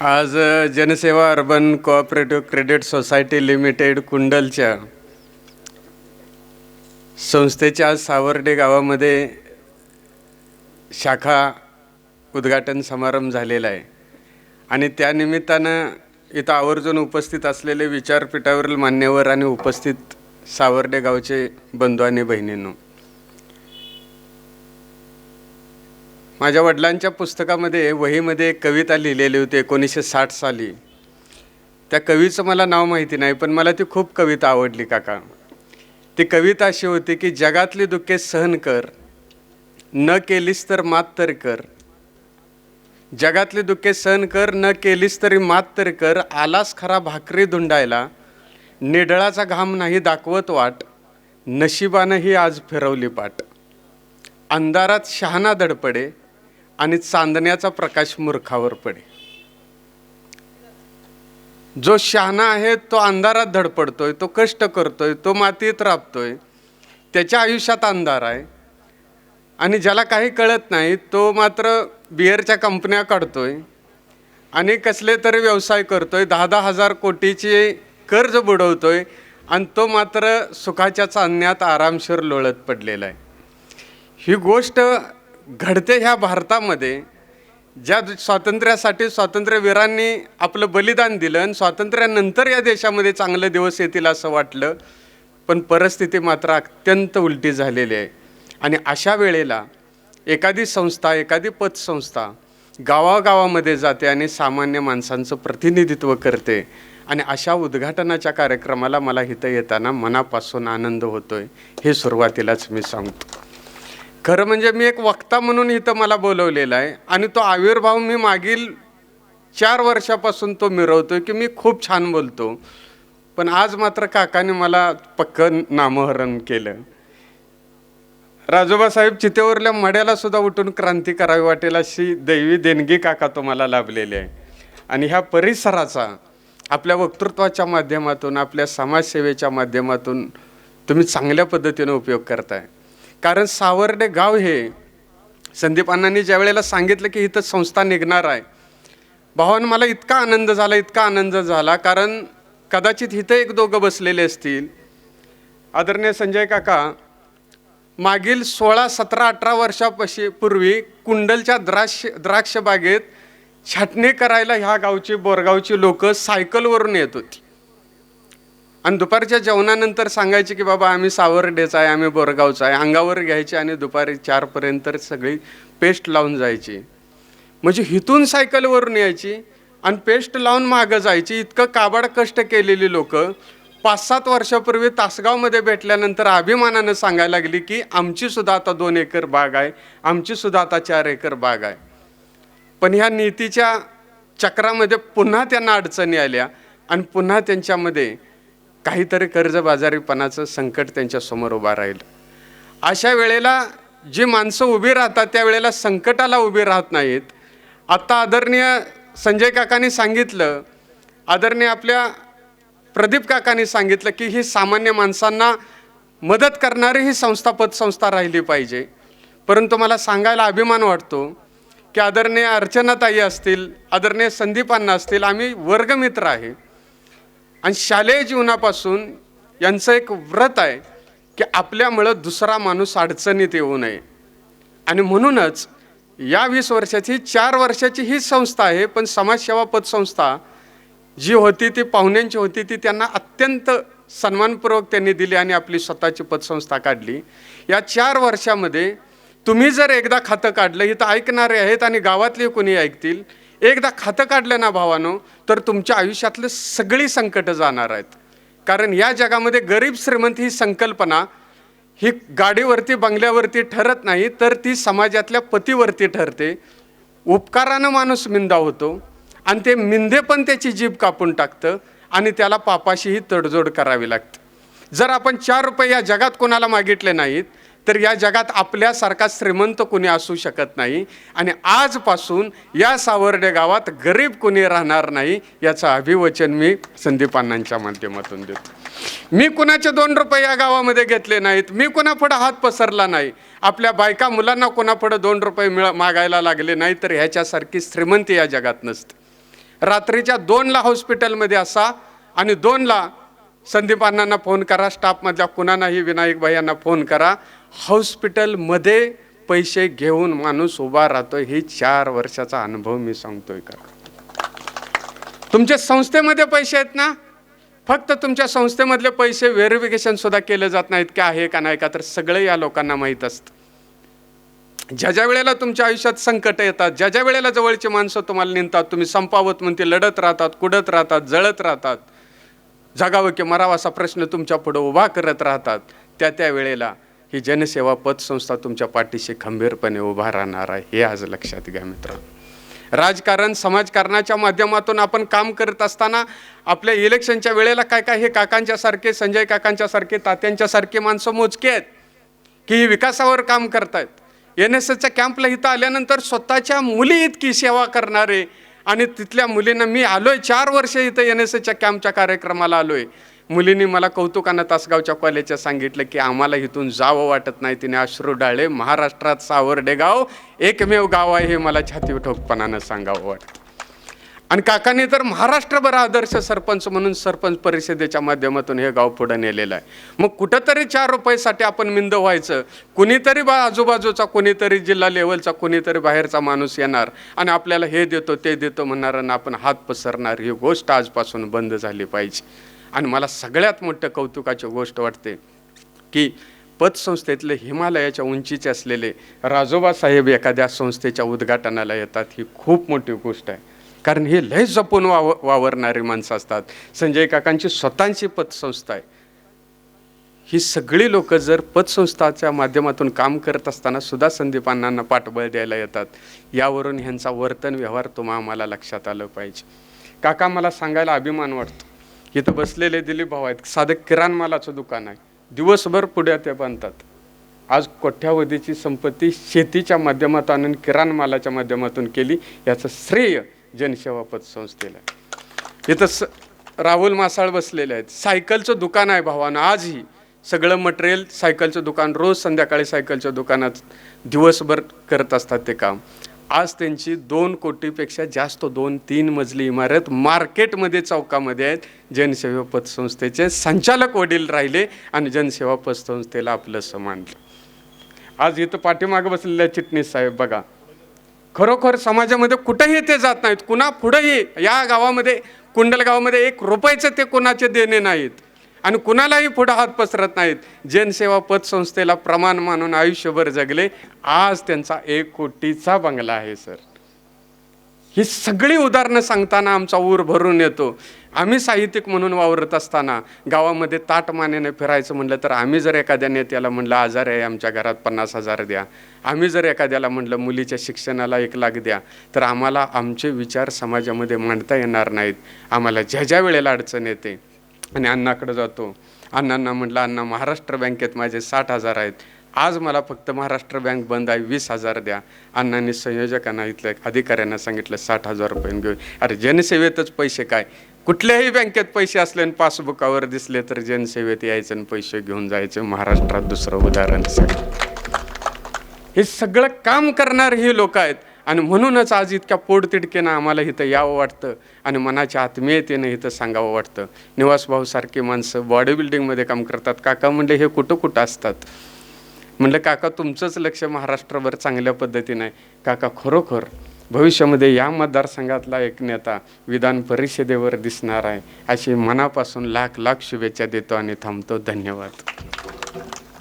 आज जनसेवा urban cooperative credit society limited कुंडलच्या संस्थेच्या आज सावर्डे गावामध्ये शाखा उद्घाटन समारंभ झालेला आहे. आणि त्यानिमित्तानं इथं आवर्जून उपस्थित असलेले विचारपीठावरील मान्यवर आणि उपस्थित सावर्डे गावचे बंधू आणि बहिणींनो माझ्या वडिलांच्या पुस्तकामध्ये वहीमध्ये एक कविता लिहिलेली होती एकोणीसशे साठ साली. त्या कवीचं मला नाव माहिती नाही पण मला ती खूप कविता आवडली काका. ती कविता अशी होती की जगातली दुःखे सहन कर न केलीस तर मात तर कर. जगातली दुःखे सहन कर न केलीस तरी मात तर कर. आलास खरा भाकरी धुंडायला निडळाचा घाम नाही दाखवत वाट नशिबानं ही आज फिरवली पाट अंधारात शहाणा धडपडे आणि चांदण्याचा प्रकाश मूर्खावर पडे. जो शहाणा आहे तो अंधारात धडपडतोय तो कष्ट करतोय तो मातीत राबतोय त्याच्या आयुष्यात अंधार आहे. आणि ज्याला काही कळत नाही तो मात्र बिअरच्या कंपन्या काढतोय आणि कसले तरी व्यवसाय करतोय. दहा दहा हजार कोटीचे कर्ज बुडवतोय आणि तो मात्र सुखाच्या चांदण्यात आरामशीर लोळत पडलेला आहे. ही गोष्ट घडते ह्या भारतामध्ये ज्या स्वातंत्र्यासाठी स्वातंत्र्यवीरांनी आपलं बलिदान दिलं आणि स्वातंत्र्यानंतर या देशामध्ये चांगले दिवस येतील असं वाटलं पण परिस्थिती मात्र अत्यंत उलटी झालेली आहे. आणि अशा वेळेला एखादी संस्था एखादी पतसंस्था गावागावामध्ये जाते आणि सामान्य माणसांचं प्रतिनिधित्व करते. आणि अशा उद्घाटनाच्या कार्यक्रमाला मला इथं येताना मनापासून आनंद होतोय हे सुरुवातीलाच मी सांगतो. खरं म्हणजे मी एक वक्ता म्हणून इथं मला बोलवलेला आहे. आणि तो आविर्भाव मी मागील चार वर्षापासून तो मिरवतोय की मी खूप छान बोलतो. पण आज मात्र काकाने मला पक्क नामहरण केलं. राजोबा साहेब चितेवरल्या मड्याला सुद्धा उठून क्रांती करावी वाटेल अशी दैवी देणगी काका तुम्हाला लाभलेली आहे. आणि ह्या परिसराचा आपल्या वक्तृत्वाच्या माध्यमातून आपल्या समाजसेवेच्या माध्यमातून तुम्ही चांगल्या पद्धतीने उपयोग करताय. कारण सावर्डे गाव हे संदीप अण्णांनी ज्या वेळेला सांगितलं की इथं संस्था निघणार आहे भावान मला इतका आनंद झाला इतका आनंद झाला. कारण कदाचित इथं एक दोघं बसलेले असतील. आदरणीय संजय काका मागील सोळा सतरा अठरा वर्षापाशी पूर्वी कुंडलच्या द्राक्ष द्राक्ष बागेत छाटणी करायला ह्या गावची बोरगावची लोकं सायकलवरून येत होती. आणि दुपारच्या जेवणानंतर सांगायचे की बाबा आम्ही सावर्डेचा आहे आम्ही बोरगावचा आहे. अंगावर घ्यायचे आणि दुपारी चारपर्यंत सगळी पेस्ट लावून जायची. म्हणजे हिथून सायकलवरून यायची आणि पेस्ट लावून मागं जायची. इतकं काबाड कष्ट केलेली लोक पाच सात वर्षापूर्वी तासगावमध्ये भेटल्यानंतर अभिमानानं सांगायला लागली की आमची सुद्धा आता दोन एकर बाग आहे आमची सुद्धा आता चार एकर बाग आहे. पण ह्या नीतीच्या चक्रामध्ये पुन्हा त्यांना अडचणी आल्या आणि पुन्हा त्यांच्यामध्ये काहीतरी कर्जबाजारीपणाचं संकट त्यांच्यासमोर उभा राहील. अशा वेळेला जी माणसं उभी राहतात त्यावेळेला संकटाला उभी राहत नाहीत. आत्ता आदरणीय संजय काकांनी सांगितलं आदरणीय आपल्या प्रदीप काकांनी सांगितलं की ही सामान्य माणसांना मदत करणारी ही संस्था पतसंस्था राहिली पाहिजे. परंतु मला सांगायला अभिमान वाटतो की आदरणीय अर्चनाताई असतील आदरणीय संदीपांना असतील आम्ही वर्गमित्र आहे. आणि शालेय जीवनापासून यांचं एक व्रत आहे की आपल्यामुळं दुसरा माणूस अडचणीत येऊ नये. आणि म्हणूनच या वीस वर्षाची चार वर्षाची ही संस्था आहे पण समाजसेवा पतसंस्था जी होती ती पाहुण्यांची होती ती त्यांना अत्यंत सन्मानपूर्वक त्यांनी दिली आणि आपली स्वतःची पतसंस्था काढली. या चार वर्षामध्ये तुम्ही जर एकदा खातं काढलं इथं ऐकणारे आहेत आणि गावातले कोणी ऐकतील एकदा खातं काढलं ना भावानो तर तुमच्या आयुष्यातले सगळी संकटं जाणार आहेत. कारण या जगामध्ये गरीब श्रीमंत ही संकल्पना ही गाडीवरती बंगल्यावरती ठरत नाही तर ती समाजातल्या पतीवरती ठरते. उपकारानं माणूस मिंदा होतो आणि ते मिंदे पण त्याची जीभ कापून टाकतं आणि त्याला पापाशीही तडजोड करावी लागते. जर आपण चार रुपये या जगात कोणाला मागितले नाहीत तर या जगात आपल्यासारखा श्रीमंत कुणी असू शकत नाही. आणि आजपासून या सावर्डे गावात गरीब कुणी राहणार नाही याचं अभिवचन मी संदीप माध्यमातून देतो. मी कुणाचे दोन रुपये या गावामध्ये घेतले नाहीत. मी कुणापुढं हात पसरला नाही. आपल्या बायका मुलांना कोणापुढं दोन रुपये मिळ मागायला लागले नाही तर ह्याच्यासारखी श्रीमंती या जगात नसते. रात्रीच्या दोनला हॉस्पिटलमध्ये असा आणि दोनला संदीप अण्णांना फोन करा स्टाफमधल्या कुणालाही विनायक भाई यांना फोन करा. हॉस्पिटलमध्ये पैसे घेऊन माणूस उभा राहतो ही चार वर्षाचा अनुभव मी सांगतोय का तुमच्या संस्थेमध्ये पैसे आहेत ना? फक्त तुमच्या संस्थेमधले पैसे व्हेरिफिकेशन सुद्धा केलं जात नाहीत का आहे का नाही का तर सगळं या लोकांना माहीत असतं. ज्या ज्या वेळेला तुमच्या आयुष्यात संकट येतात ज्या ज्या वेळेला जवळची माणसं तुम्हाला निघतात तुम्ही संपावत म्हणते लढत राहतात कुडत राहतात जळत राहतात जगावं की मरावा असा प्रश्न तुमच्या पुढं उभा करत राहतात त्या त्या वेळेला ही जनसेवा पतसंस्था तुमच्या पाठीशी खंबीरपणे उभा राहणार आहे हे आज लक्षात घ्या मित्रांनो. राजकारण समाजकारणाच्या माध्यमातून आपण काम करत असताना आपल्या इलेक्शनच्या वेळेला काय काय हे काकांच्या सारखे संजय काकांच्या सारखे तात्यांच्या सारखे माणसं मोजके आहेत की ही विकासावर काम करतायत. एन एस एसच्या कॅम्पला इथं आल्यानंतर स्वतःच्या मुली इतकी सेवा करणारे आणि तिथल्या मुलींना मी आलो आहे चार वर्ष इथं एन एस एच्या कॅम्पच्या कार्यक्रमाला आलो आहे मुलींनी मला कौतुकानं तासगावच्या कॉलेजच्या सांगितलं की आम्हाला इथून जावं वाटत नाही. तिने अश्रू डाळे महाराष्ट्रात सावर्डे गाव एकमेव गाव आहे हे मला छाती ठोकपणानं सांगावं वाटतं. आणि काकांनी तर महाराष्ट्रभर आदर्श सरपंच म्हणून सरपंच परिषदेच्या माध्यमातून हे गाव पुढे नेलेलं आहे. मग कुठंतरी चार रुपयासाठी आपण मिंद व्हायचं. कुणीतरी बा आजूबाजूचा कुणीतरी जिल्हा लेवलचा कुणीतरी बाहेरचा माणूस येणार आणि आपल्याला हे देतो ते देतो म्हणणार आणि आपण हात पसरणार. ही गोष्ट आजपासून बंद झाली पाहिजे. आणि मला सगळ्यात मोठं कौतुकाची गोष्ट वाटते की पतसंस्थेतले हिमालयाच्या उंचीचे असलेले राजोबा साहेब एखाद्या संस्थेच्या उद्घाटनाला येतात. ही खूप मोठी गोष्ट आहे. कारण हे लय जपून वाव वावरणारी माणसं असतात. संजय काकांची स्वतःची पतसंस्था आहे. ही सगळी लोक जर पतसंस्थाच्या माध्यमातून काम करत असताना सुद्धा संदीपांनांना पाठबळ द्यायला येतात. यावरून ह्यांचा वर्तन व्यवहार तुम्हा आम्हाला लक्षात आलं पाहिजे. काका मला सांगायला अभिमान वाटतो. इथं बसलेले दिलीप भाऊ आहेत. साधं किराण मालाचं दुकान आहे. दिवसभर पुढे ते बांधतात. आज कोट्यावधीची संपत्ती शेतीच्या माध्यमातून किराण मालाच्या माध्यमातून केली. याचं श्रेय जनसेवा पतसंस्थेला इथं स राहुल मासाळ बसलेले आहेत. सायकलचं दुकान आहे भावानं आजही सगळं मटेरियल सायकलचं दुकान रोज संध्याकाळी सायकलच्या दुकानात दिवसभर करत असतात ते काम. आज त्यांची दोन कोटीपेक्षा जास्त दोन तीन मजली इमारत मार्केटमध्ये चौकामध्ये आहेत. जनसेवा पतसंस्थेचे संचालक वडील राहिले आणि जनसेवा पतसंस्थेला आपलं समानलं आज इथं पाठीमागं बसलेल्या चिटणीस साहेब बघा. खरोखर समाजामध्ये कुठंही ते जात नाहीत. कुणा पुढंही या गावामध्ये कुंडल गावामध्ये एक रुपयाचं ते कुणाचे देणे नाहीत. आणि कुणालाही पुढं हात पसरत नाहीत. जनसेवा पतसंस्थेला प्रमाण मानून आयुष्यभर जगले. आज त्यांचा एक कोटीचा बंगला आहे सर. ही सगळी उदाहरणं सांगताना आमचा ऊर भरून येतो. आम्ही साहित्यिक म्हणून वावरत असताना गावामध्ये ताटमानेने फिरायचं म्हणलं तर आम्ही जर एखाद्या नेत्याला म्हणलं आजार आहे आमच्या घरात पन्नास हजार द्या. आम्ही जर एखाद्याला म्हणलं मुलीच्या शिक्षणाला एक लाख द्या. तर आम्हाला आमचे विचार समाजामध्ये मांडता येणार नाहीत. आम्हाला ज्या ज्या वेळेला अडचण येते आणि अण्णाकडे जातो अण्णांना म्हटलं अण्णा महाराष्ट्र बँकेत माझे साठ हजार आहेत. आज मला फक्त महाराष्ट्र बँक बंद आहे वीस हजार द्या. अण्णांनी संयोजकांना इथल्या अधिकाऱ्यांना सांगितलं साठ हजार रुपये घेऊन. अरे जनसेवेतच पैसे काय? कुठल्याही बँकेत पैसे असले आणि पासबुकावर दिसले तर जनसेवेत यायचं आणि पैसे घेऊन जायचे. महाराष्ट्रात दुसरं उदाहरण हे सगळं काम करणारे हे लोक आहेत. आणि म्हणूनच आज इतक्या पोटतिडकेनं आम्हाला इथं यावं वाटतं आणि मनाच्या आत्मीयतेनं इथं सांगावं वाटतं. निवासभाऊसारखी माणसं बॉडी बिल्डिंगमध्ये काम करतात. काका म्हणले हे कुठं कुठं असतात? म्हणलं काका तुमचंच लक्ष महाराष्ट्रभर चांगल्या पद्धतीनं आहे. काका खरोखर भविष्यामध्ये या मतदारसंघातला एक नेता विधान परिषदेवर दिसणार आहे. अशी मनापासून लाख लाख शुभेच्छा देतो आणि थांबतो. धन्यवाद.